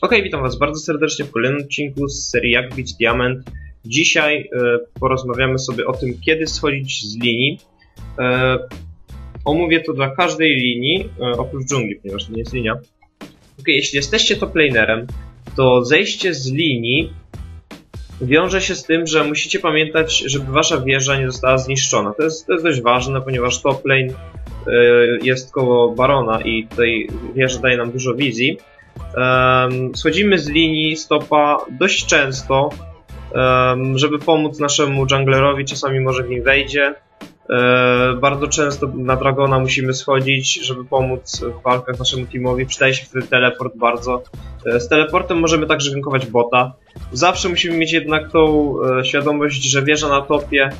Ok, witam Was bardzo serdecznie w kolejnym odcinku z serii Jak bić diament. Dzisiaj e, porozmawiamy sobie o tym, kiedy schodzić z linii. E, omówię to dla każdej linii, e, oprócz dżungli, ponieważ to nie jest linia. Ok, jeśli jesteście top lanerem, to zejście z linii wiąże się z tym, że musicie pamiętać, żeby wasza wieża nie została zniszczona. To jest, to jest dość ważne, ponieważ top lane e, jest koło barona i tutaj wieża daje nam dużo wizji. Um, schodzimy z linii stopa dość często, um, żeby pomóc naszemu junglerowi, czasami może w nim wejdzie. E, bardzo często na Dragona musimy schodzić, żeby pomóc w walkach naszemu teamowi. Przydaje się wtedy teleport bardzo. E, z teleportem możemy także gankować bota. Zawsze musimy mieć jednak tą e, świadomość, że wieża na topie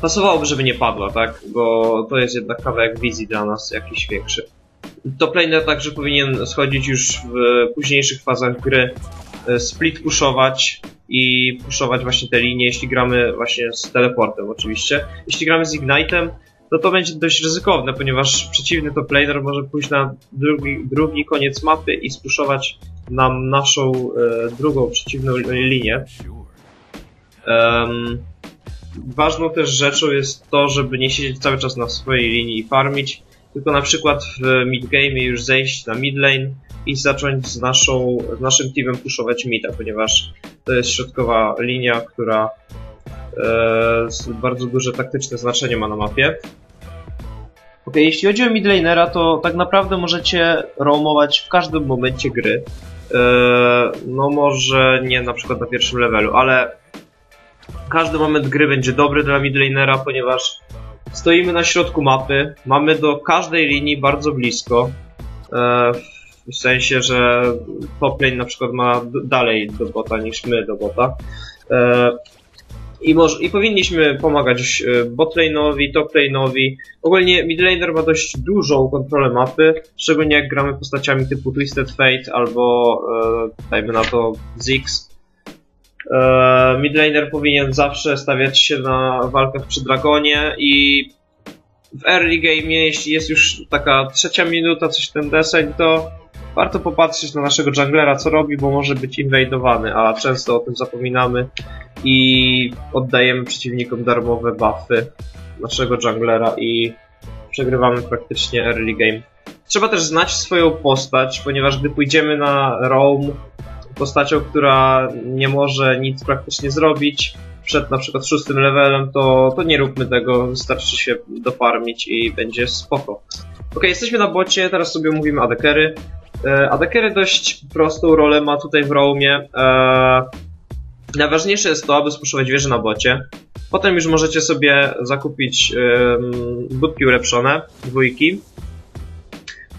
pasowałoby, żeby nie padła, tak? Bo to jest jednak kawałek wizji dla nas jakiś większy. Top laner także powinien schodzić już w późniejszych fazach gry, e, split pushować i pushować właśnie te linie, jeśli gramy właśnie z teleportem oczywiście. Jeśli gramy z Ignite'em, to to będzie dość ryzykowne, ponieważ przeciwny top laner może pójść na drugi, drugi koniec mapy i spuszować nam naszą e, drugą przeciwną linię. Um, ważną też rzeczą jest to, żeby nie siedzieć cały czas na swojej linii i farmić, tylko na przykład w midgame już zejść na midlane i zacząć z, naszą, z naszym teamem puszować mida, ponieważ to jest środkowa linia, która e, bardzo duże taktyczne znaczenie ma na mapie. Ok, jeśli chodzi o midlanera, to tak naprawdę możecie roamować w każdym momencie gry. E, no może nie na przykład na pierwszym levelu, ale każdy moment gry będzie dobry dla midlanera, ponieważ Stoimy na środku mapy, mamy do każdej linii bardzo blisko. E, w sensie, że top lane na przykład ma dalej do bota niż my do bota. E, I, może, I powinniśmy pomagać e, botlane'owi, toplane'owi. Ogólnie midlaner ma dość dużą kontrolę mapy, szczególnie jak gramy postaciami typu Twisted Fate albo e, dajmy na to Ziggs midlaner powinien zawsze stawiać się na walkach przy Dragonie i w early game, jeśli jest już taka trzecia minuta, coś ten deseń, to warto popatrzeć na naszego junglera, co robi, bo może być inwajdowany, a często o tym zapominamy i oddajemy przeciwnikom darmowe buffy naszego junglera i przegrywamy praktycznie early game. Trzeba też znać swoją postać, ponieważ gdy pójdziemy na roam, postacią, która nie może nic praktycznie zrobić przed na przykład szóstym levelem, to, to nie róbmy tego, wystarczy się dofarmić i będzie spoko. Ok, jesteśmy na bocie, teraz sobie mówimy adekery. E, adekery dość prostą rolę ma tutaj w roamie. E, najważniejsze jest to, aby spuszować wieżę na bocie. Potem już możecie sobie zakupić budki ulepszone, dwójki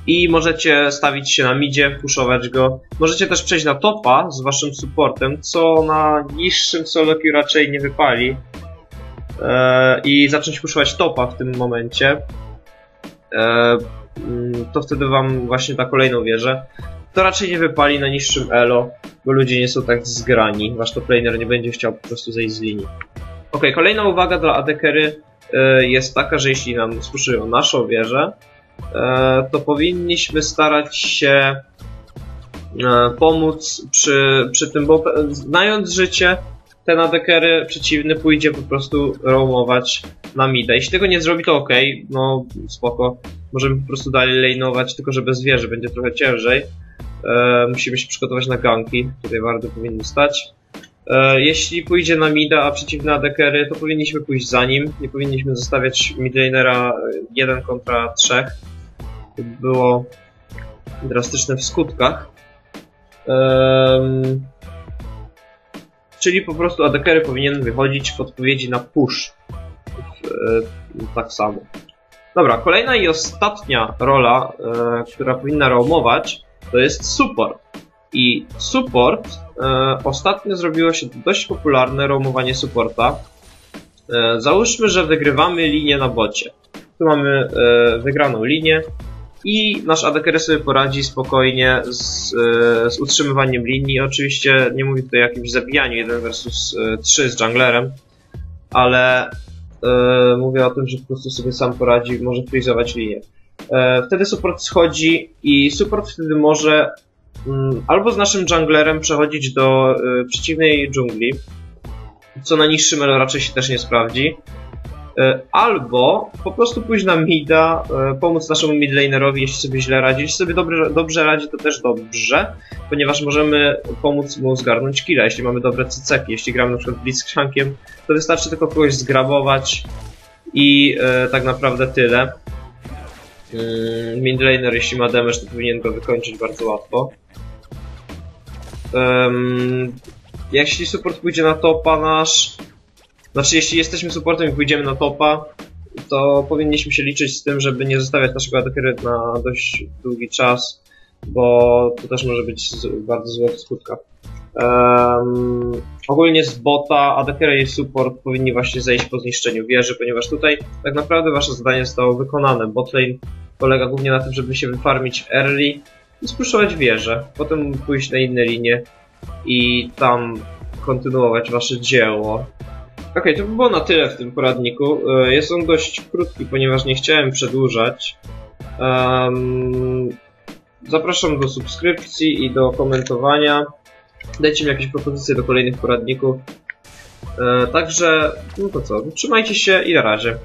i możecie stawić się na midzie, puszować go. Możecie też przejść na topa z waszym supportem, co na niższym solo raczej nie wypali. Eee, I zacząć puszować topa w tym momencie. Eee, to wtedy wam właśnie ta kolejną wieżę. To raczej nie wypali na niższym elo, bo ludzie nie są tak zgrani. Wasz top laner nie będzie chciał po prostu zejść z linii. Ok, kolejna uwaga dla adekery e, jest taka, że jeśli nam spuszują naszą wieżę, to powinniśmy starać się e, pomóc przy, przy tym, bo znając życie, ten adekery przeciwny pójdzie po prostu roamować na mida. Jeśli tego nie zrobi, to ok, no spoko. Możemy po prostu dalej lane'ować, tylko że bez wieży będzie trochę ciężej. E, musimy się przygotować na ganki, tutaj warto powinny stać. E, jeśli pójdzie na mida, a przeciwne adekery, to powinniśmy pójść za nim. Nie powinniśmy zostawiać midlanera 1 kontra 3. Było drastyczne w skutkach. Um, czyli po prostu adekery powinien wychodzić w odpowiedzi na push. E, tak samo. Dobra, kolejna i ostatnia rola, e, która powinna roamować, to jest support. I support e, ostatnio zrobiło się dość popularne roamowanie supporta. E, załóżmy, że wygrywamy linię na bocie. Tu mamy e, wygraną linię i nasz ADKR sobie poradzi spokojnie z, e, z utrzymywaniem linii. Oczywiście nie mówię tutaj o jakimś zabijaniu 1 versus 3 z junglerem, ale e, mówię o tym, że po prostu sobie sam poradzi, może freezować linię. E, wtedy support schodzi i support wtedy może mm, albo z naszym junglerem przechodzić do e, przeciwnej dżungli, co na niższym elo raczej się też nie sprawdzi, e, albo po prostu pójść na mida, e, pomóc naszemu midlanerowi, jeśli sobie źle radzi. Jeśli sobie dobrze, dobrze radzi, to też dobrze, ponieważ możemy pomóc mu zgarnąć killa, jeśli mamy dobre cyceki. Jeśli gramy na przykład Blitzcrankiem, to wystarczy tylko kogoś zgrabować i e, tak naprawdę tyle. Yy, Midlaner, jeśli ma damage, to powinien go wykończyć bardzo łatwo. Jeśli support pójdzie na topa nasz, znaczy jeśli jesteśmy supportem i pójdziemy na topa, to powinniśmy się liczyć z tym, żeby nie zostawiać naszego adekery na dość długi czas, bo to też może być bardzo złe w skutkach. Um, ogólnie z bota Adekera i support powinni właśnie zejść po zniszczeniu wieży, ponieważ tutaj tak naprawdę wasze zadanie zostało wykonane. Botlane polega głównie na tym, żeby się wyfarmić early i spuszować wieżę. Potem pójść na inne linie i tam kontynuować wasze dzieło. Ok, to by było na tyle w tym poradniku. E, Jest on dość krótki, ponieważ nie chciałem przedłużać. Um, zapraszam do subskrypcji i do komentowania. Dajcie mi jakieś propozycje do kolejnych poradników. E, także, no to co, trzymajcie się i na razie.